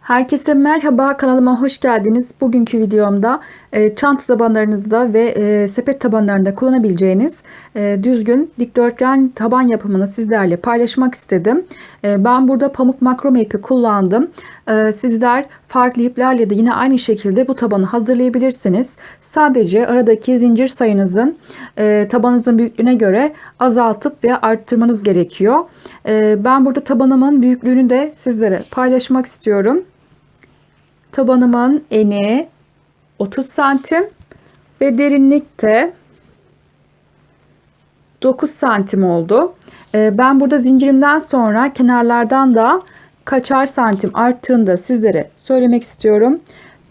Herkese merhaba kanalıma hoş geldiniz. Bugünkü videomda e, çanta tabanlarınızda ve e, sepet tabanlarında kullanabileceğiniz e, düzgün dikdörtgen taban yapımını sizlerle paylaşmak istedim. E, ben burada pamuk makrome ipi kullandım. E, sizler farklı iplerle de yine aynı şekilde bu tabanı hazırlayabilirsiniz. Sadece aradaki zincir sayınızın e, tabanınızın büyüklüğüne göre azaltıp veya arttırmanız gerekiyor. E, ben burada tabanımın büyüklüğünü de sizlere paylaşmak istiyorum. Tabanımın eni 30 santim ve derinlik de 9 santim oldu. Ee, ben burada zincirimden sonra kenarlardan da kaçar santim arttığını da sizlere söylemek istiyorum.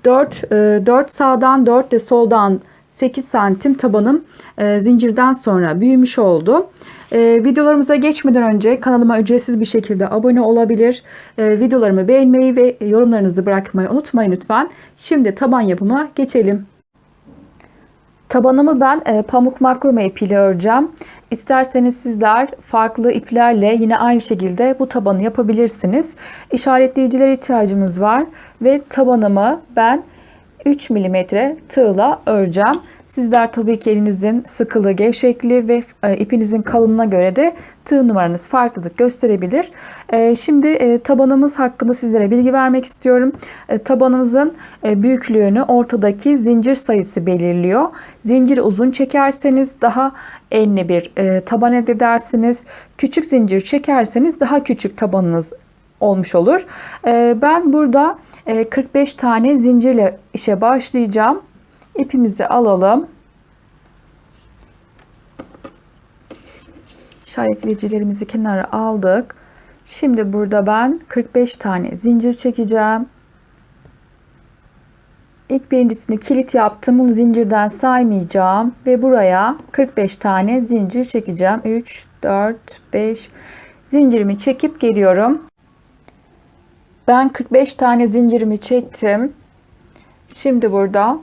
4, 4 sağdan 4 de soldan 8 santim tabanım e, zincirden sonra büyümüş oldu. E, videolarımıza geçmeden önce kanalıma ücretsiz bir şekilde abone olabilir. E, videolarımı beğenmeyi ve yorumlarınızı bırakmayı unutmayın lütfen. Şimdi taban yapıma geçelim. Tabanımı ben e, pamuk makrome ipiyle öreceğim. İsterseniz sizler farklı iplerle yine aynı şekilde bu tabanı yapabilirsiniz. İşaretleyicilere ihtiyacımız var ve tabanımı ben 3 mm tığla öreceğim. Sizler tabii ki elinizin sıkılığı, gevşekliği ve e, ipinizin kalınlığına göre de tığ numaranız farklılık gösterebilir. E, şimdi e, tabanımız hakkında sizlere bilgi vermek istiyorum. Tabanımızın büyüklüğünü ortadaki zincir sayısı belirliyor. Zinciri uzun çekerseniz daha enli bir taban elde edersiniz. Küçük zincir çekerseniz daha küçük tabanınız olmuş olur. Ben burada 45 tane zincirle işe başlayacağım. İpimizi alalım. İşaretleyicilerimizi kenara aldık. Şimdi burada ben 45 tane zincir çekeceğim. İlk birincisini kilit yaptım. Bunu zincirden saymayacağım. Ve buraya 45 tane zincir çekeceğim. 3, 4, 5 zincirimi çekip geliyorum. Ben 45 tane zincirimi çektim. Şimdi burada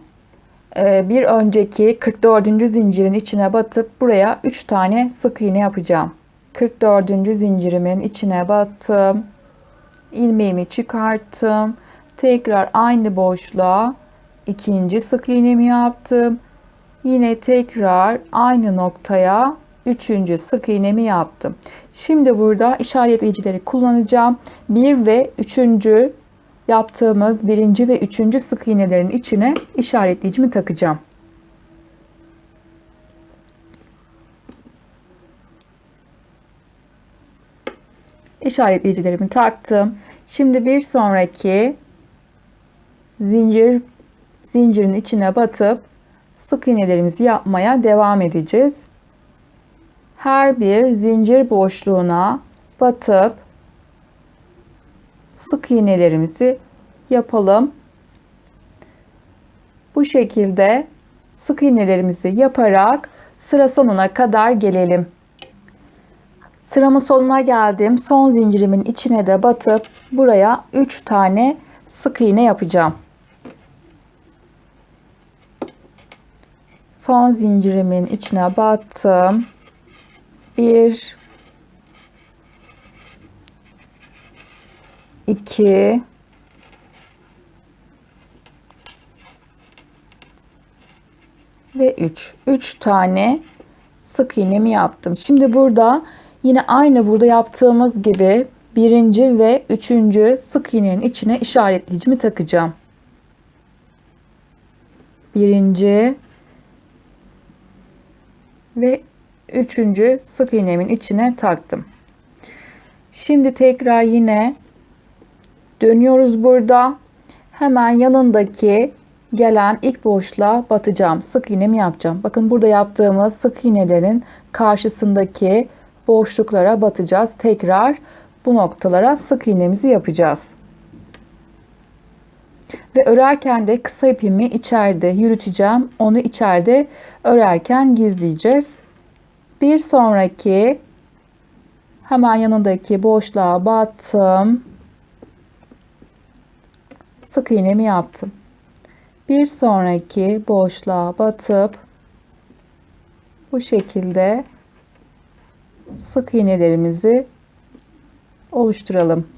ee, bir önceki 44. zincirin içine batıp buraya 3 tane sık iğne yapacağım. 44. zincirimin içine battım. ilmeğimi çıkarttım. Tekrar aynı boşluğa ikinci sık iğnemi yaptım. Yine tekrar aynı noktaya üçüncü sık iğnemi yaptım. Şimdi burada işaretleyicileri kullanacağım. Bir ve üçüncü yaptığımız birinci ve üçüncü sık iğnelerin içine işaretleyicimi takacağım. İşaretleyicilerimi taktım. Şimdi bir sonraki zincir zincirin içine batıp sık iğnelerimizi yapmaya devam edeceğiz. Her bir zincir boşluğuna batıp sık iğnelerimizi yapalım. Bu şekilde sık iğnelerimizi yaparak sıra sonuna kadar gelelim. Sıramın sonuna geldim. Son zincirimin içine de batıp buraya 3 tane sık iğne yapacağım. Son zincirimin içine battım. 1 2 ve 3. 3 tane sık iğnemi yaptım. Şimdi burada yine aynı burada yaptığımız gibi birinci ve üçüncü sık iğnenin içine işaretleyicimi takacağım. Birinci ve üçüncü sık iğnemin içine taktım. Şimdi tekrar yine Dönüyoruz burada. Hemen yanındaki gelen ilk boşluğa batacağım. Sık iğnemi yapacağım. Bakın burada yaptığımız sık iğnelerin karşısındaki boşluklara batacağız. Tekrar bu noktalara sık iğnemizi yapacağız. Ve örerken de kısa ipimi içeride yürüteceğim. Onu içeride örerken gizleyeceğiz. Bir sonraki hemen yanındaki boşluğa battım sık iğnemi yaptım. Bir sonraki boşluğa batıp bu şekilde sık iğnelerimizi oluşturalım.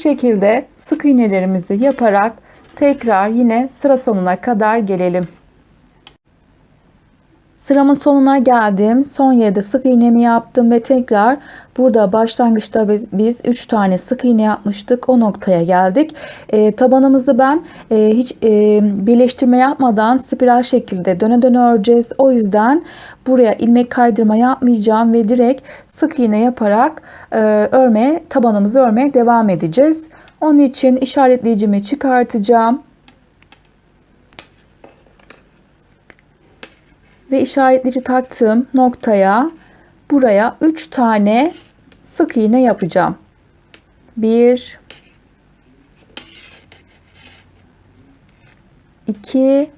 Şekilde sık iğnelerimizi yaparak tekrar yine sıra sonuna kadar gelelim. Sıramın sonuna geldim. Son yerde sık iğnemi yaptım ve tekrar burada başlangıçta biz, biz 3 tane sık iğne yapmıştık. O noktaya geldik. E, tabanımızı ben e, hiç e, birleştirme yapmadan spiral şekilde döne döne öreceğiz. O yüzden buraya ilmek kaydırma yapmayacağım ve direkt sık iğne yaparak e, örmeye tabanımızı örmeye devam edeceğiz. Onun için işaretleyicimi çıkartacağım. Ve işaretleyici taktığım noktaya buraya 3 tane sık iğne yapacağım. 1 2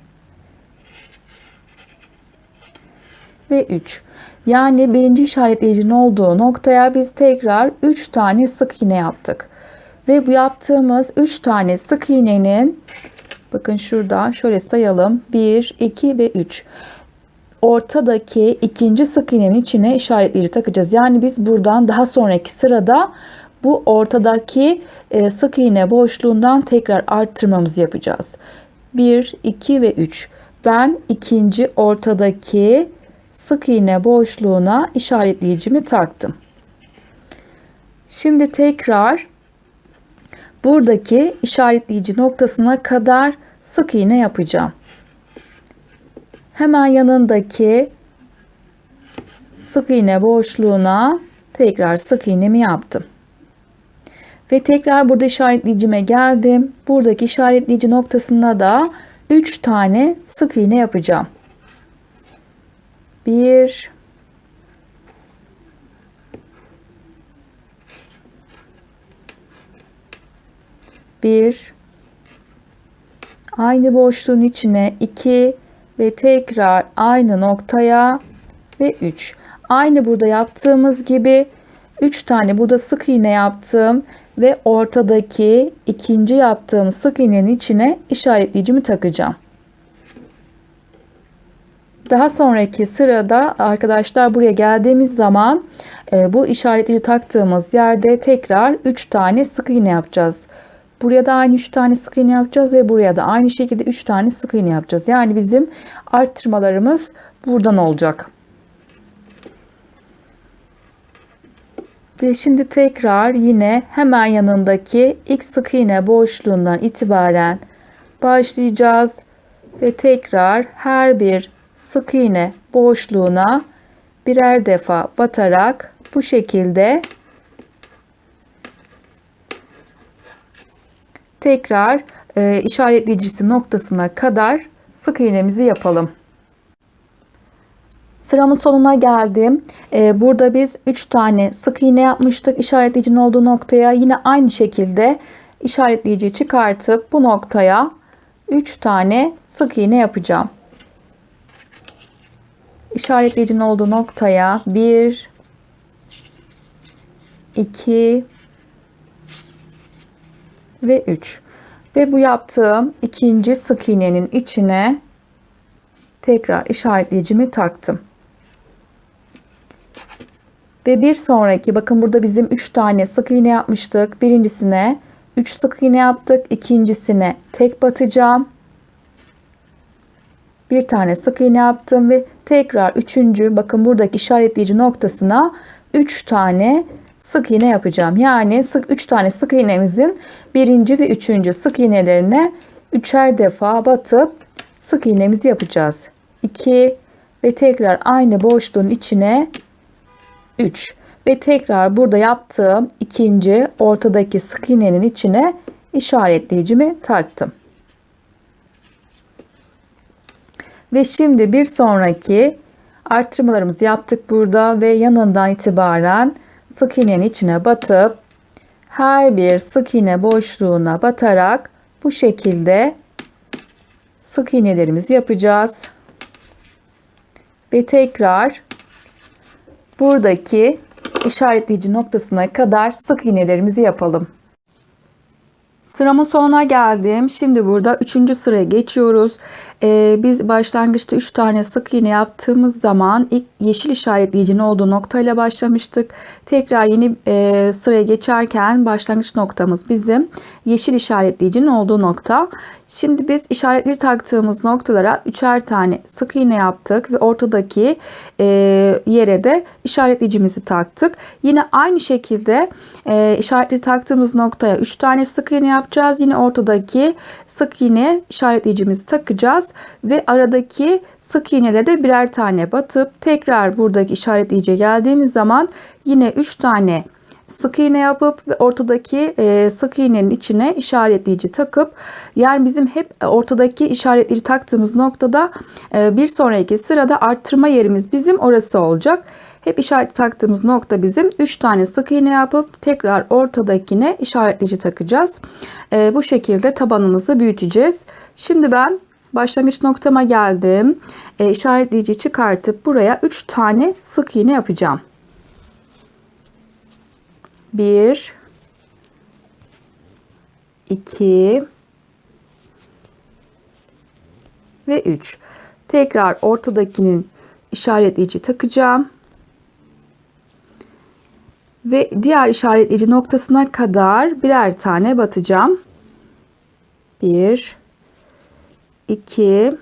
ve 3. Yani birinci işaretleyicinin olduğu noktaya biz tekrar 3 tane sık iğne yaptık. Ve bu yaptığımız 3 tane sık iğnenin bakın şurada şöyle sayalım. 1, 2 ve 3 ortadaki ikinci sık iğnenin içine işaretleri takacağız. Yani biz buradan daha sonraki sırada bu ortadaki e, sık iğne boşluğundan tekrar arttırmamızı yapacağız. 1, 2 ve 3. Ben ikinci ortadaki sık iğne boşluğuna işaretleyicimi taktım. Şimdi tekrar buradaki işaretleyici noktasına kadar sık iğne yapacağım. Hemen yanındaki sık iğne boşluğuna tekrar sık iğnemi yaptım. Ve tekrar burada işaretleyicime geldim. Buradaki işaretleyici noktasında da 3 tane sık iğne yapacağım. 1 1 aynı boşluğun içine 2 ve tekrar aynı noktaya ve 3. Aynı burada yaptığımız gibi 3 tane burada sık iğne yaptım ve ortadaki ikinci yaptığım sık iğnenin içine işaretleyicimi takacağım. Daha sonraki sırada arkadaşlar buraya geldiğimiz zaman e, bu işaretleyici taktığımız yerde tekrar 3 tane sık iğne yapacağız. Buraya da aynı 3 tane sık iğne yapacağız ve buraya da aynı şekilde 3 tane sık iğne yapacağız. Yani bizim arttırmalarımız buradan olacak. Ve şimdi tekrar yine hemen yanındaki ilk sık iğne boşluğundan itibaren başlayacağız. Ve tekrar her bir sık iğne boşluğuna birer defa batarak bu şekilde tekrar e, işaretleyicisi noktasına kadar sık iğnemizi yapalım. Sıramın sonuna geldim. E, burada biz 3 tane sık iğne yapmıştık. İşaretleyicinin olduğu noktaya yine aynı şekilde işaretleyiciyi çıkartıp bu noktaya 3 tane sık iğne yapacağım. İşaretleyicinin olduğu noktaya 1 2 ve 3. Ve bu yaptığım ikinci sık iğnenin içine tekrar işaretleyicimi taktım. Ve bir sonraki bakın burada bizim 3 tane sık iğne yapmıştık. Birincisine 3 sık iğne yaptık. ikincisine tek batacağım. Bir tane sık iğne yaptım ve tekrar üçüncü bakın buradaki işaretleyici noktasına 3 tane sık iğne yapacağım. Yani sık 3 tane sık iğnemizin birinci ve üçüncü sık iğnelerine üçer defa batıp sık iğnemizi yapacağız. 2 ve tekrar aynı boşluğun içine 3 ve tekrar burada yaptığım ikinci ortadaki sık iğnenin içine işaretleyicimi taktım. Ve şimdi bir sonraki arttırmalarımızı yaptık burada ve yanından itibaren sık iğnenin içine batıp her bir sık iğne boşluğuna batarak bu şekilde sık iğnelerimizi yapacağız. Ve tekrar buradaki işaretleyici noktasına kadar sık iğnelerimizi yapalım. Sıramın sonuna geldim. Şimdi burada 3. sıraya geçiyoruz. Ee, biz başlangıçta 3 tane sık iğne yaptığımız zaman ilk yeşil işaretleyicinin olduğu noktayla başlamıştık. Tekrar yeni e, sıraya geçerken başlangıç noktamız bizim yeşil işaretleyicinin olduğu nokta. Şimdi biz işaretli taktığımız noktalara üçer tane sık iğne yaptık ve ortadaki e, yere de işaretleyicimizi taktık. Yine aynı şekilde e, işaretli taktığımız noktaya 3 tane sık iğne yapacağız. Yine ortadaki sık iğne işaretleyicimizi takacağız ve aradaki sık iğneleri de birer tane batıp tekrar buradaki işaretleyici geldiğimiz zaman yine 3 tane sık iğne yapıp ve ortadaki e, sık iğnenin içine işaretleyici takıp yani bizim hep ortadaki işaretleri taktığımız noktada e, bir sonraki sırada arttırma yerimiz bizim orası olacak. Hep işaret taktığımız nokta bizim 3 tane sık iğne yapıp tekrar ortadakine işaretleyici takacağız. E, bu şekilde tabanımızı büyüteceğiz. Şimdi ben başlangıç noktama geldim. E, işaretleyici çıkartıp buraya 3 tane sık iğne yapacağım. 1 2 ve 3. Tekrar ortadakinin işaretleyici takacağım. Ve diğer işaretleyici noktasına kadar birer tane batacağım. 1 2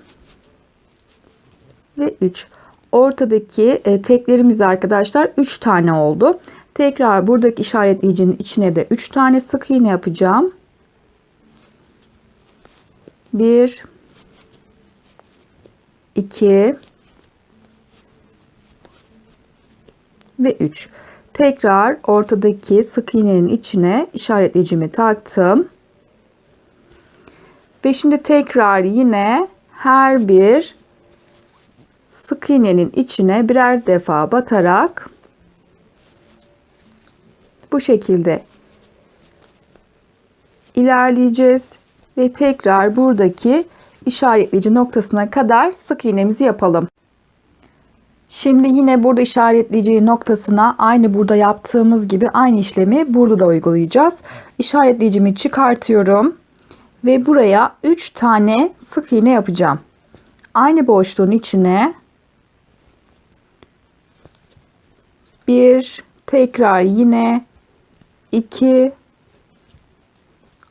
ve 3. Ortadaki e, teklerimiz arkadaşlar 3 tane oldu. Tekrar buradaki işaretleyicinin içine de 3 tane sık iğne yapacağım. 1 2 ve 3. Tekrar ortadaki sık iğnenin içine işaretleyicimi taktım. Ve şimdi tekrar yine her bir sık iğnenin içine birer defa batarak bu şekilde ilerleyeceğiz ve tekrar buradaki işaretleyici noktasına kadar sık iğnemizi yapalım. Şimdi yine burada işaretleyici noktasına aynı burada yaptığımız gibi aynı işlemi burada da uygulayacağız. İşaretleyicimi çıkartıyorum ve buraya 3 tane sık iğne yapacağım. Aynı boşluğun içine bir tekrar yine 2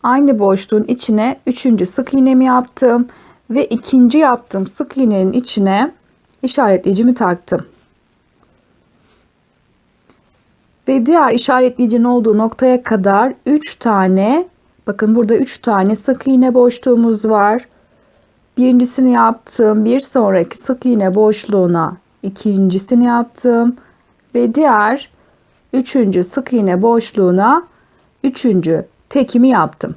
aynı boşluğun içine üçüncü sık iğnemi yaptım ve ikinci yaptığım sık iğnenin içine işaretleyicimi taktım. Ve diğer işaretleyicinin olduğu noktaya kadar 3 tane bakın burada 3 tane sık iğne boşluğumuz var. Birincisini yaptım. Bir sonraki sık iğne boşluğuna ikincisini yaptım. Ve diğer üçüncü sık iğne boşluğuna üçüncü tekimi yaptım.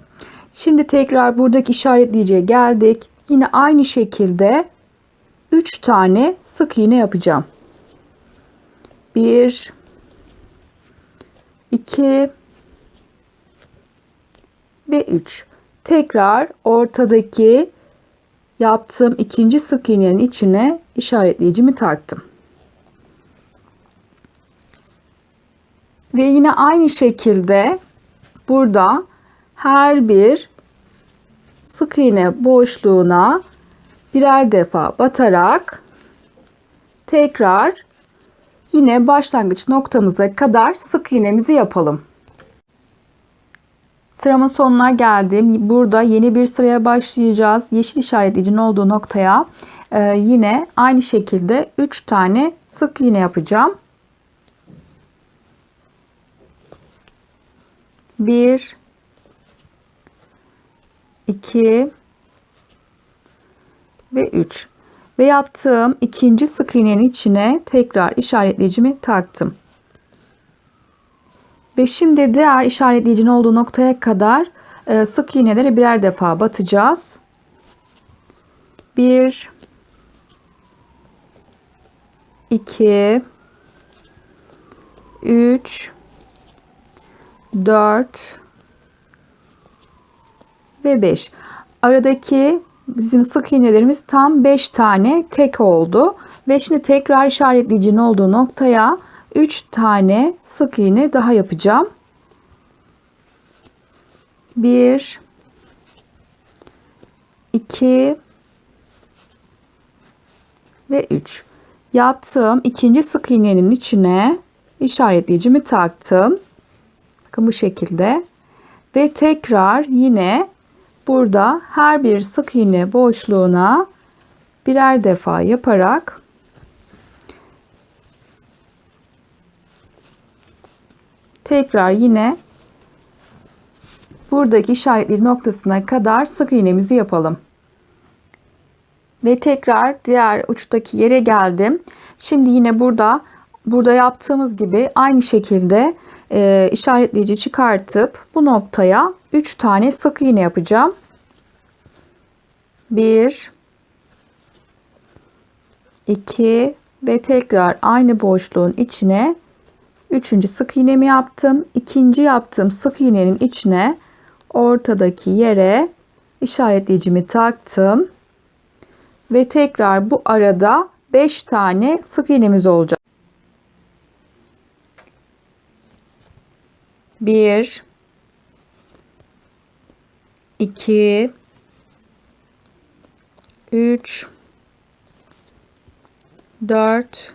Şimdi tekrar buradaki işaretleyiciye geldik. Yine aynı şekilde 3 tane sık iğne yapacağım. 1 2 ve 3. Tekrar ortadaki yaptığım ikinci sık iğnenin içine işaretleyicimi taktım. Ve yine aynı şekilde burada her bir sık iğne boşluğuna birer defa batarak tekrar yine başlangıç noktamıza kadar sık iğnemizi yapalım. Sıramın sonuna geldim. Burada yeni bir sıraya başlayacağız. Yeşil işaretleyicinin olduğu noktaya e, yine aynı şekilde 3 tane sık iğne yapacağım. 1 2 ve 3 ve yaptığım ikinci sık iğnenin içine tekrar işaretleyicimi taktım. Ve şimdi diğer işaretleyicinin olduğu noktaya kadar e, sık iğneleri birer defa batacağız. 1 2 3 4 ve 5. Aradaki bizim sık iğnelerimiz tam 5 tane tek oldu. Ve şimdi tekrar işaretleyicinin olduğu noktaya 3 tane sık iğne daha yapacağım. 1 2 ve 3. Yaptığım ikinci sık iğnenin içine işaretleyicimi taktım. Bakın bu şekilde. Ve tekrar yine burada her bir sık iğne boşluğuna birer defa yaparak tekrar yine buradaki işaretli noktasına kadar sık iğnemizi yapalım. Ve tekrar diğer uçtaki yere geldim. Şimdi yine burada burada yaptığımız gibi aynı şekilde e, işaretleyici çıkartıp bu noktaya 3 tane sık iğne yapacağım. 1 2 ve tekrar aynı boşluğun içine üçüncü sık iğnemi yaptım. İkinci yaptığım sık iğnenin içine ortadaki yere işaretleyicimi taktım. Ve tekrar bu arada 5 tane sık iğnemiz olacak. 1 2 3 4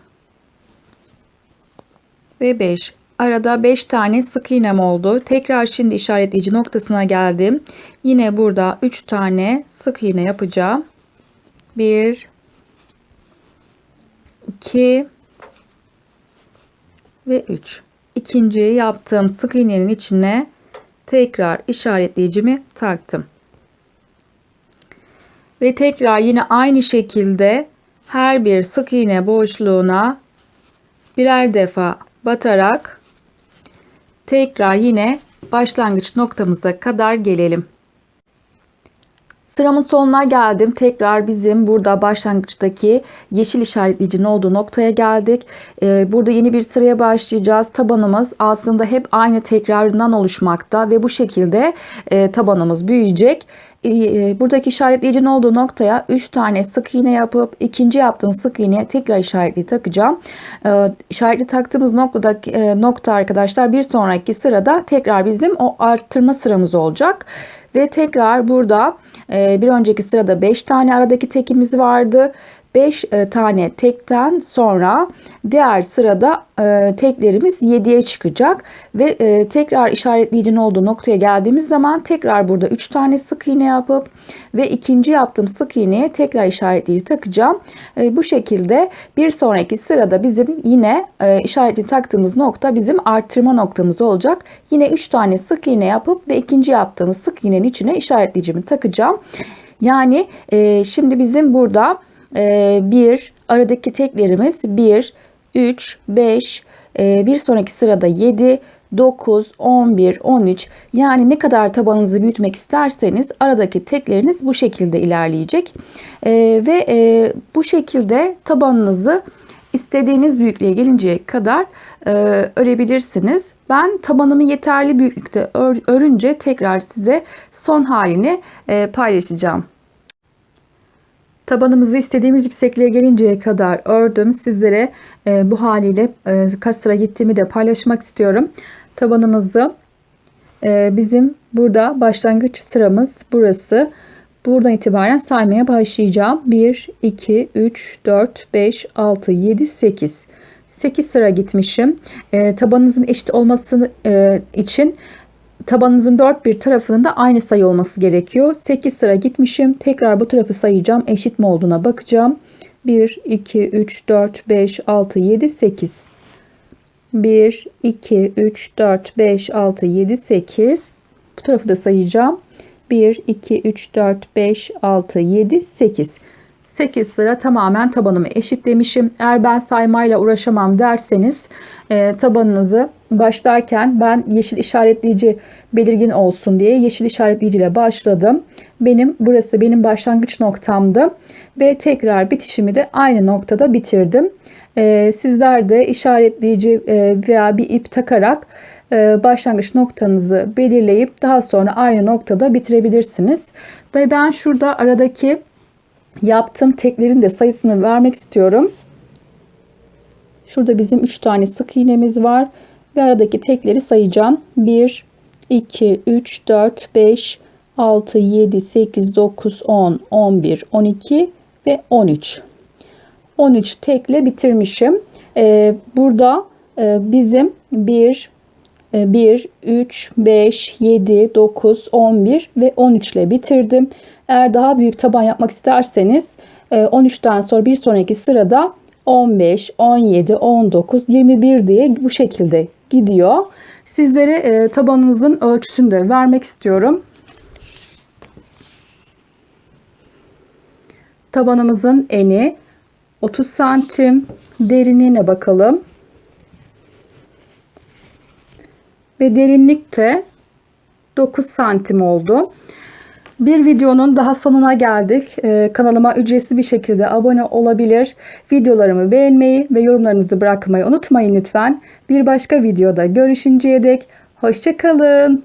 ve 5. Arada 5 tane sık iğnem oldu. Tekrar şimdi işaretleyici noktasına geldim. Yine burada 3 tane sık iğne yapacağım. 1 2 ve 3. İkinci yaptığım sık iğnenin içine tekrar işaretleyicimi taktım. Ve tekrar yine aynı şekilde her bir sık iğne boşluğuna birer defa batarak tekrar yine başlangıç noktamıza kadar gelelim. Sıramın sonuna geldim. Tekrar bizim burada başlangıçtaki yeşil işaretleyicinin olduğu noktaya geldik. Ee, burada yeni bir sıraya başlayacağız. Tabanımız aslında hep aynı tekrarından oluşmakta ve bu şekilde e, tabanımız büyüyecek. E, buradaki işaretleyicinin olduğu noktaya 3 tane sık iğne yapıp ikinci yaptığım sık iğneye tekrar işaretli takacağım. Ee, işaretli taktığımız noktada e, nokta arkadaşlar bir sonraki sırada tekrar bizim o arttırma sıramız olacak. Ve tekrar burada e, bir önceki sırada 5 tane aradaki tekimiz vardı. 5 e, tane tekten sonra diğer sırada e, teklerimiz 7'ye çıkacak ve e, tekrar işaretleyicinin olduğu noktaya geldiğimiz zaman tekrar burada 3 tane sık iğne yapıp ve ikinci yaptığım sık iğneye tekrar işaretleyici takacağım. Bu şekilde bir sonraki sırada bizim yine işaretli taktığımız nokta bizim arttırma noktamız olacak. Yine 3 tane sık iğne yapıp ve ikinci yaptığımız sık iğnenin içine işaretleyicimi takacağım. Yani şimdi bizim burada 1 ee, aradaki teklerimiz 1, 3, 5, bir sonraki sırada 7, 9, 11, 13 yani ne kadar tabanınızı büyütmek isterseniz aradaki tekleriniz bu şekilde ilerleyecek. Ee, ve e, bu şekilde tabanınızı istediğiniz büyüklüğe gelinceye kadar e, örebilirsiniz. Ben tabanımı yeterli büyüklükte ör, örünce tekrar size son halini e, paylaşacağım. Tabanımızı istediğimiz yüksekliğe gelinceye kadar ördüm. Sizlere e, bu haliyle e, kaç sıra gittiğimi de paylaşmak istiyorum. Tabanımızı e, bizim burada başlangıç sıramız burası. Buradan itibaren saymaya başlayacağım. 1, 2, 3, 4, 5, 6, 7, 8. 8 sıra gitmişim. E, tabanınızın eşit olması e, için tabanınızın dört bir tarafının da aynı sayı olması gerekiyor. 8 sıra gitmişim. Tekrar bu tarafı sayacağım. Eşit mi olduğuna bakacağım. 1, 2, 3, 4, 5, 6, 7, 8. 1, 2, 3, 4, 5, 6, 7, 8. Bu tarafı da sayacağım. 1, 2, 3, 4, 5, 6, 7, 8. 8 sıra tamamen tabanımı eşitlemişim. Eğer ben saymayla uğraşamam derseniz e, tabanınızı başlarken ben yeşil işaretleyici belirgin olsun diye yeşil işaretleyici ile başladım. Benim burası benim başlangıç noktamdı ve tekrar bitişimi de aynı noktada bitirdim. E, sizler de işaretleyici e, veya bir ip takarak e, başlangıç noktanızı belirleyip daha sonra aynı noktada bitirebilirsiniz. Ve ben şurada aradaki yaptığım teklerin de sayısını vermek istiyorum. Şurada bizim 3 tane sık iğnemiz var ve aradaki tekleri sayacağım. 1 2 3 4 5 6, 7, 8, 9, 10, 11, 12 ve 13. 13 tekle bitirmişim. Ee, burada e, bizim 1, 1, 3, 5, 7, 9, 11 ve 13 ile bitirdim. Eğer daha büyük taban yapmak isterseniz e, 13'ten sonra bir sonraki sırada 15, 17, 19, 21 diye bu şekilde gidiyor. Sizlere e, tabanınızın ölçüsünü de vermek istiyorum. Tabanımızın eni 30 santim. Derinliğine bakalım. Ve derinlik de 9 santim oldu. Bir videonun daha sonuna geldik. Ee, kanalıma ücretsiz bir şekilde abone olabilir. Videolarımı beğenmeyi ve yorumlarınızı bırakmayı unutmayın lütfen. Bir başka videoda görüşünceye dek hoşçakalın.